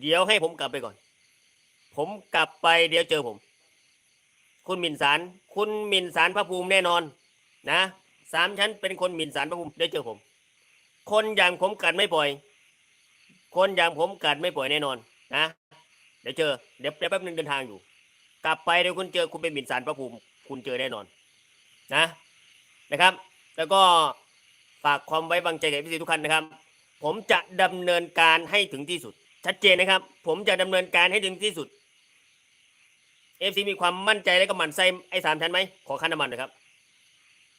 เดี๋ยวให้ผมกลับไปก่อน ผมกลับไปเดี๋ยวเจอผม คุณหมิ่นสาร คุณหมิ่นสารพระภูมิแน่นอน นะสามชั้นเป็นคนหมิ่นสารพระภูมิเดี๋ยวเจอผม คนอย่างผมกัดไม่ปล่อย คนอย่างผมกัดไม่ปล่อยแน่นอนนะเดี๋ยวเจอเดี๋ยวแป๊บนึงเดินทางอยู่ กลับไปเดี๋ยวคุณเจอคุณเป็นหมิ่นสารพระภูมิ คุณเจอแน่นอน นะ นะครับ แล้วก็ฝากความไว้วางใจกับพี่ทุกท่านนะครับ ผมจะดำเนินการให้ถึงที่สุด ชัดเจนนะครับ ผมจะดำเนินการให้ถึงที่สุดเอฟซีมีความมั่นใจและก็หมั่นไส้ไอ้สามชั้นไหมขอค่าน้ำมันนะครับ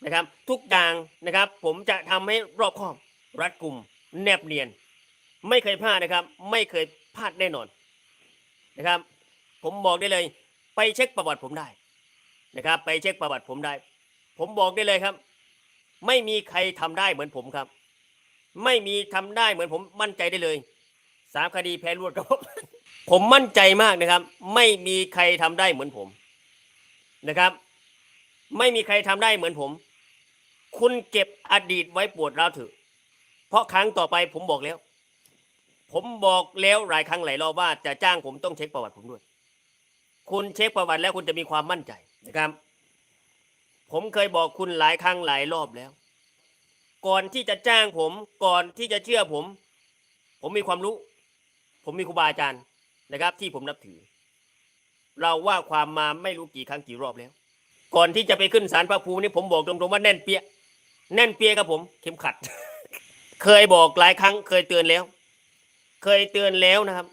นะครับ ทุกอย่างนะครับ ผมจะทำให้รอบคอบรัดกลุ่มแนบเนียน ไม่เคยพลาดนะครับ ไม่เคยพลาดแน่นอนนะครับ ผมบอกได้เลย ไปเช็คประวัติผมได้นะครับ ไปเช็คประวัติผมได้ ผมบอกได้เลยครับ ไม่มีใครทำได้เหมือนผมครับ ไม่มีทำได้เหมือนผมมั่นใจได้เลย สามคดีแพ้รวดครับผมผมมั่นใจมากนะครับ ไม่มีใครทำได้เหมือนผมนะครับ ไม่มีใครทำได้เหมือนผม คุณเก็บอดีตไว้ปวดร้าวเถอะเพราะครั้งต่อไปผมบอกแล้ว ผมบอกแล้วหลายครั้งหลายรอบว่าจะจ้างผมต้องเช็คประวัติผมด้วย คุณเช็คประวัติแล้วคุณจะมีความมั่นใจนะครับ ผมเคยบอกคุณหลายครั้งหลายรอบแล้ว ก่อนที่จะจ้างผม ก่อนที่จะเชื่อผม ผมมีความรู้ ผมมีครูบาอาจารย์นะครับ ที่ผมนับถือ เราว่าความมาไม่รู้กี่ครั้งกี่รอบแล้ว ก่อนที่จะไปขึ้นศาลพระภูมินี่ผมบอกตรงๆว่าแน่นเปียแน่นเปียครับผม เข็มขัด เคยบอกหลายครั้ง เคยเตือนแล้ว เคยเตือนแล้วนะครับ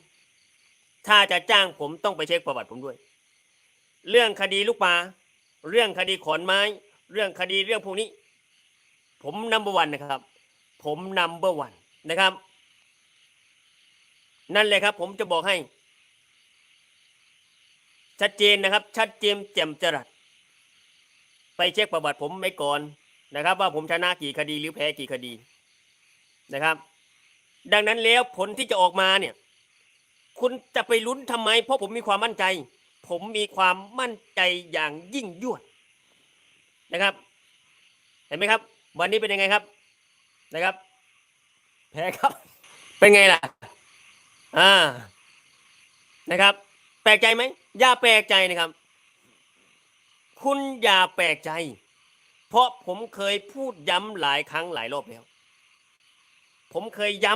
ถ้าจะจ้างผมต้องไปเช็คประวัติผมด้วย เรื่องคดีลูกปลาเรื่องคดีขอนไม้ เรื่องคดีเรื่องพวกนี้ ผมนัมเบอร์วันนะครับ ผมนัมเบอร์วันนะครับ นั่นเลยครับ ผมจะบอกให้ ชัดเจนนะครับ ชัดเจนแจ่มจรัสไปเช็คประวัติผมไว้ก่อนนะครับ ว่าผมชนะกี่คดีหรือแพ้กี่คดีนะครับ ดังนั้นแล้วผลที่จะออกมาเนี่ย คุณจะไปลุ้นทำไม เพราะผมมีความมั่นใจ ผมมีความมั่นใจอย่างยิ่งยวดนะครับ เห็นไหมครับ วันนี้เป็นยังไงครับนะครับ แพ้ครับ เป็นไงล่ะ อ่านะครับ แปลกใจไหมอย่าแปลกใจนะครับ คุณอย่าแปลกใจ เพราะผมเคยพูดย้ำหลายครั้งหลายรอบแล้ว ผมเคยย้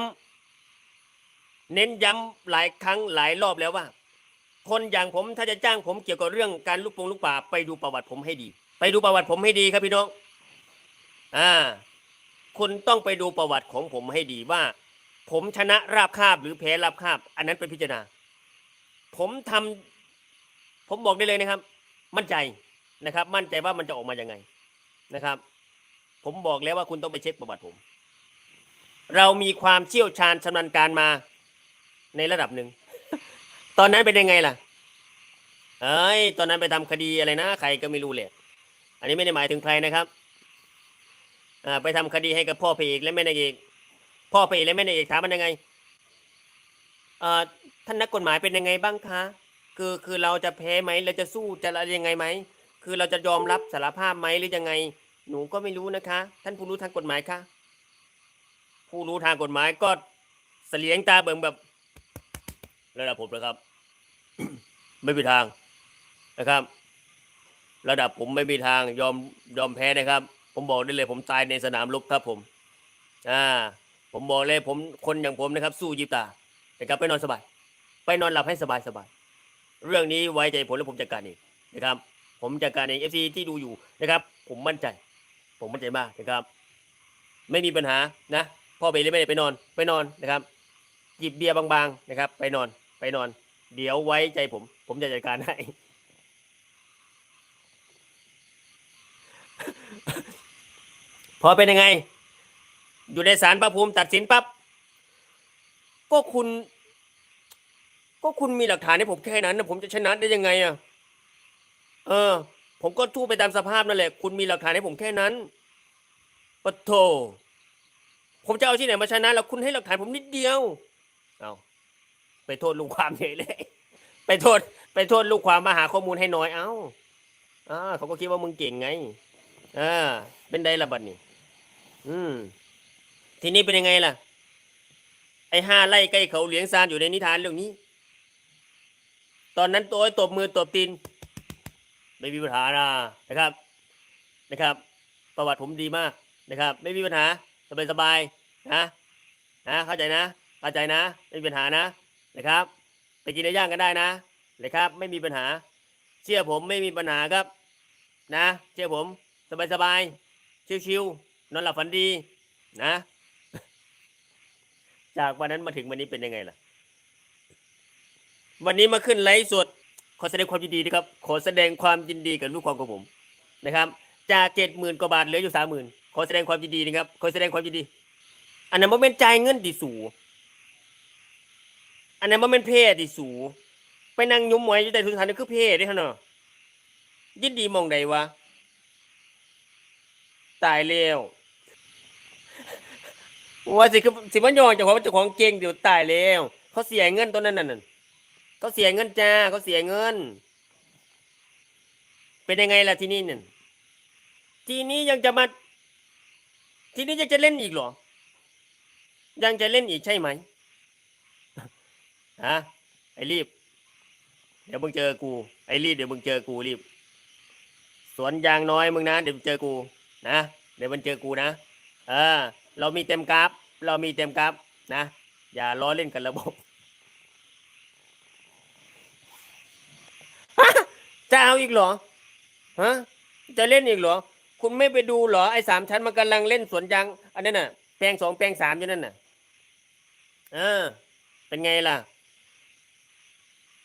ำเน้นย้ำหลายครั้งหลายรอบแล้วว่า คนอย่างผมถ้าจะจ้างผมเกี่ยวกับเรื่องการลุกปงลุกป่าไปดูประวัติผมให้ดี ไปดูประวัติผมให้ดีครับพี่น้องอ่าคุณต้องไปดูประวัติของผมให้ดีว่า ผมชนะราบคาบหรือแพ้ราบคาบ อันนั้นไปพิจารณา ผมทำผมบอกได้เลยนะครับ มั่นใจนะครับ มั่นใจว่ามันจะออกมายังไงนะครับ ผมบอกแล้วว่าคุณต้องไปเช็คประวัติผม เรามีความเชี่ยวชาญชำนาญการมาในระดับหนึ่ง ตอนนั้นเป็นยังไงล่ะ เอ้ย ตอนนั้นไปทำคดีอะไรนะ ใครก็ไม่รู้เลยอันนี้ไม่ได้หมายถึงใครนะครับ อ่า ไปทำคดีให้กับพ่อเพระเอกและแม่นางเอก พ่อพระเอกและแม่นางเอกถามมันยังไงเอ่อท่านนักกฎหมายเป็นยังไงบ้างคะ คือคือเราจะแพ้ไหมเราจะสู้จะอะไรยังไงไหมคือเราจะยอมรับสารภาพไหมหรือยังไง หนูก็ไม่รู้นะคะ ท่านผู้รู้ทางกฎหมายคะผู้รู้ทางกฎหมายก็เสลียงตาเบิ่งแบบระดับผมนะครับ ไม่มีทางนะครับ ระดับผมไม่มีทางยอมยอมแพ้นะครับ ผมบอกได้เลย ผมตายในสนามรบครับผม อ่า ผมบอกเลยผมคนอย่างผมนะครับ สู้ยิบตานะครับไปนอนสบาย ไปนอนหลับให้สบายสบายเรื่องนี้ไว้ใจผมแล้วผมจัดการเองนะครับ ผมจัดการเองเอฟซีที่ดูอยู่นะครับ ผมมั่นใจ ผมมั่นใจมากนะครับ ไม่มีปัญหานะพ่อไปเลยไม่ได้ไปนอน ไปนอนนะครับหยิบเบียร์บางๆนะครับ ไปนอนไปนอน เดี๋ยวไว้ใจผม ผมจะจัดการให้พอเป็นยังไง อยู่ในศาลพระภูมิตัดสินปั๊บก็คุณ ก็คุณมีหลักฐานให้ผมแค่นั้นนะผมจะชนะได้ยังไงอะเออ ผมก็ทู่ไปตามสภาพนั่นแหละ คุณมีหลักฐานให้ผมแค่นั้นปะโถผมจะเอาที่ไหนมาชนะแล้วคุณให้หลักฐานผมนิดเดียว เอาไปโทษลูกความเฉยเลย ไปโทษ ไปโทษลูกความมาหาข้อมูลให้น้อย เอ้าอ่าเขาก็คิดว่ามึงเก่งไงอ่าเป็นไดละบัดนี่อืม ทีนี้เป็นยังไงล่ะ ไอ้ห้าไล่ใกล้เขาเหลียงซานอยู่ในนิทานเรื่องนี้ ตอนนั้นตัวไอ้ตบมือตบตีน ไม่มีปัญหานะนะครับ นะครับ ประวัติผมดีมากนะครับ ไม่มีปัญหาสบายสบายนะนะเข้าใจนะ เข้าใจนะ ไม่มีปัญหานะนะครับ ไปกินเนื้อย่างกันได้นะนะครับ ไม่มีปัญหา เชื่อผมไม่มีปัญหาครับ นะ เชื่อผมสบายสบายชิวๆนอนหลับฝันดีนะ จากวันนั้นมาถึงวันนี้เป็นยังไงล่ะ วันนี้มาขึ้นไลฟ์สดขอแสดงความยินดีนะครับ ขอแสดงความยินดีกับลูกความของผมนะครับ จากเจ็ดหมื่นกว่าบาทเหลืออยู่สามหมื่นขอแสดงความยินดีนะครับ ขอแสดงความยินดี อันนั้นมันเป็นจ่ายเงินดิสู อันนั้นมันเป็นเพศดิสู ไปนั่งยุ้มหมวยอยู่แต่ทุกทานนี่คือเพศได้ขนเนาดยินดีมองใดวะตายแล้ว ว่าสิคือสิมันยองเจาของเจ้าของเก่งเดี๋ยวตายแล้วเขาเสียเงินตัวนั้นน่ะนั่นเขาเสียเงินจ้าเขาเสียเงิน เป็นยังไงล่ะที่นี่นั่นทีนี้ยังจะมา ทีนี้ยังจะเล่นอีกเหรอ ยังจะเล่นอีกใช่ไหมฮะไอ้รีบ เดี๋ยวมึงเจอกูไอ้รีบเดี๋ยวมึงเจอกูรีบ สวนยางน้อยมึงนะเดี๋ยวมึงเจอกูนะเดี๋ยวมันเจอกูนะเออเรามีเต็มกราฟ เรามีเต็มกราฟนะ อย่าล้อเล่นกันระบบจะเอาอีกเหรอฮะจะเล่นอีกเหรอ คุณไม่ไปดูเหรอไอ้สามชั้นมันกำลังเล่นสวนยางอันนั้นน่ะ แปลงสองแปลงสามอยู่นั่นน่ะเออเป็นไงล่ะ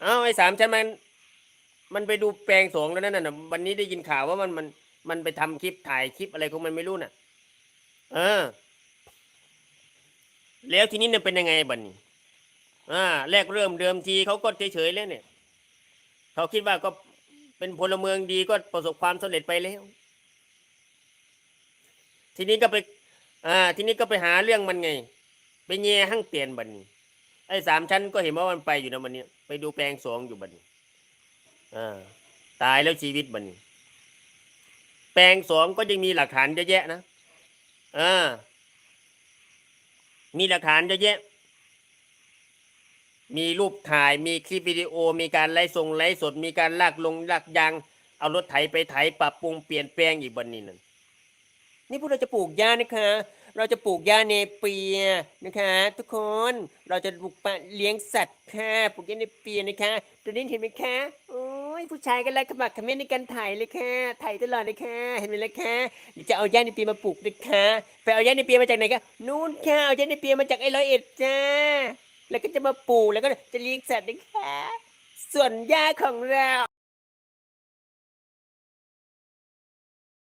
เอาไอ้สามชั้นมัน มันไปดูแปลงสองแล้วนั่นน่ะ วันนี้ได้ยินข่าวว่ามันมันมันไปทำคลิปถ่ายคลิปอะไรของมันไม่รู้น่ะ เออ แล้วทีนี้เนี่ยเป็นยังไงบัดนี้อ่าแรกเริ่มเดิมทีเขาก็เฉยๆแล้วเนี่ย เขาคิดว่าก็เป็นพลเมืองดีก็ประสบความสำเร็จไปแล้ว ทีนี้ก็ไป อ่า ทีนี้ก็ไปหาเรื่องมันไง ไปแย่หั่งเปลี่ยนบัดนี้ ไอ้สามชั้นก็เห็นว่ามันไปอยู่นะบัดนี้ไปดูแปลงสองอยู่บัดนี้อ่าตายแล้วชีวิตบัดนี้ แปลงสองก็ยังมีหลักฐานเยอะแยะนะอ่า มีหลักฐานเยอะแยะ มีรูปถ่าย มีคลิปวิดีโอ มีการไลฟ์ส่งไลฟ์สด มีการลากลงลากยาง เอารถไถไปไถปรับปรุงเปลี่ยนแปลงอีกบันนี้นั่น นี่พวกเราจะปลูกหญ้านะคะ เราจะปลูกหญ้าเนเปียนะคะ ทุกคน เราจะปลูกปลาเลี้ยงสัตว์ค่ะ ปลูกหญ้าเนเปียนะคะตัวนี้เห็นไหมคะโอ ผู้ชายกันแลยขมักเขม้นในการถ่ายเลยค่ะถ่ายตลอดเลยค่ะเห็นไหมล่ะคะเดี๋ยวจะเอาหญ้าในเปียมาปลูกนะคะไปเอาหญ้าในเปียมาจากไหนคะนู่นค่ะเอาหญ้าในเปียมาจากไอ้ร้อยเอ็ดจ้าแล้วก็จะมาปลูกแล้วก็จะเลี้ยงสัตว์นะคะส่วนหญ้าของเรา